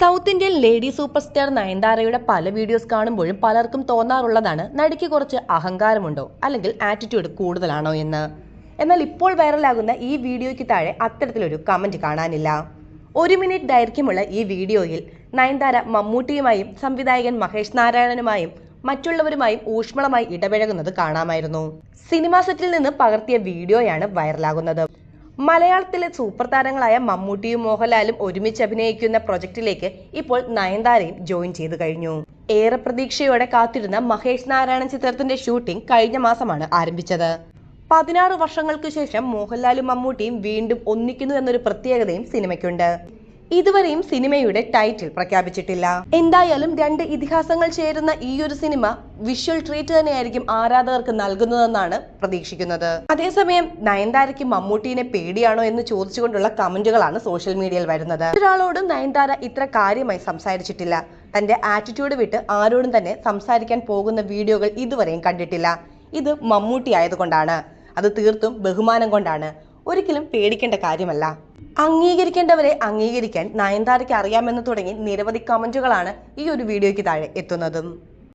South Indian lady super star നയൻതാരയുടെ പല videos കാണുമ്പോഴും പലർക്കും തോന്നാറുള്ളതാണ് നടിക്ക് കുറച്ച് അഹങ്കാരമുണ്ടോ? അല്ലെങ്കിൽ ആറ്റിറ്റ്യൂഡ് കൂടുതലാണോ എന്ന്. എന്നാൽ ഇപ്പോൾ വൈറലാകുന്ന ഈ വീഡിയോയ്ക്ക് താഴെ അത്തരത്തിലൊരു കമന്റ് കാണാനില്ല. ഒരു മിനിറ്റ് ദൈർഘ്യമുള്ള ഈ വീഡിയോയിൽ നയൻതാര മമ്മൂട്ടിയുമായും സംവിധായകൻ മഹേഷ് നാരായണനുമായും മറ്റുള്ളവരുമായും ഊഷ്മളമായി ഇടപഴകുന്നത് കാണാമായിരുന്നു. സിനിമാ സെറ്റിൽ നിന്ന് പകർത്തിയ വീഡിയോയാണ് വൈറലാകുന്നത്. മലയാളത്തിലെ സൂപ്പർ താരങ്ങളായ മമ്മൂട്ടിയും മോഹൻലാലും ഒരുമിച്ച് അഭിനയിക്കുന്ന പ്രൊജക്ടിലേക്ക് ഇപ്പോൾ നയൻതാരയും ജോയിൻ ചെയ്തു കഴിഞ്ഞു. ഏറെ പ്രതീക്ഷയോടെ കാത്തിരുന്ന മഹേഷ് നാരായണൻ ചിത്രത്തിന്റെ ഷൂട്ടിംഗ് കഴിഞ്ഞ മാസമാണ് ആരംഭിച്ചത്. പതിനാറ് വർഷങ്ങൾക്ക് ശേഷം മോഹൻലാലും മമ്മൂട്ടിയും വീണ്ടും ഒന്നിക്കുന്നു എന്നൊരു പ്രത്യേകതയും സിനിമയ്ക്കുണ്ട്. ഇതുവരെയും സിനിമയുടെ ടൈറ്റിൽ പ്രഖ്യാപിച്ചിട്ടില്ല. എന്തായാലും രണ്ട് ഇതിഹാസങ്ങൾ ചേരുന്ന ഈ ഒരു സിനിമ വിഷ്വൽ ട്രീറ്റ് തന്നെയായിരിക്കും ആരാധകർക്ക് നൽകുന്നതെന്നാണ് പ്രതീക്ഷിക്കുന്നത്. അതേസമയം നയൻതാരയ്ക്ക് മമ്മൂട്ടീനെ പേടിയാണോ എന്ന് ചോദിച്ചുകൊണ്ടുള്ള കമന്റുകളാണ് സോഷ്യൽ മീഡിയയിൽ വരുന്നത്. ഒരാളോടും നയൻതാര ഇത്ര കാര്യമായി സംസാരിച്ചിട്ടില്ല. തന്റെ ആറ്റിറ്റ്യൂഡ് വിട്ട് ആരോടും തന്നെ സംസാരിക്കാൻ പോകുന്ന വീഡിയോകൾ ഇതുവരെയും കണ്ടിട്ടില്ല. ഇത് മമ്മൂട്ടി ആയതുകൊണ്ടാണ്. അത് തീർത്തും ബഹുമാനം കൊണ്ടാണ്. ഒരിക്കലും പേടിക്കേണ്ട കാര്യമല്ല. അംഗീകരിക്കേണ്ടവരെ അംഗീകരിക്കാൻ നയൻതാരയ്ക്ക് അറിയാമെന്ന് തുടങ്ങി നിരവധി കമന്റുകളാണ് ഈ ഒരു വീഡിയോയ്ക്ക് താഴെ എത്തുന്നതും.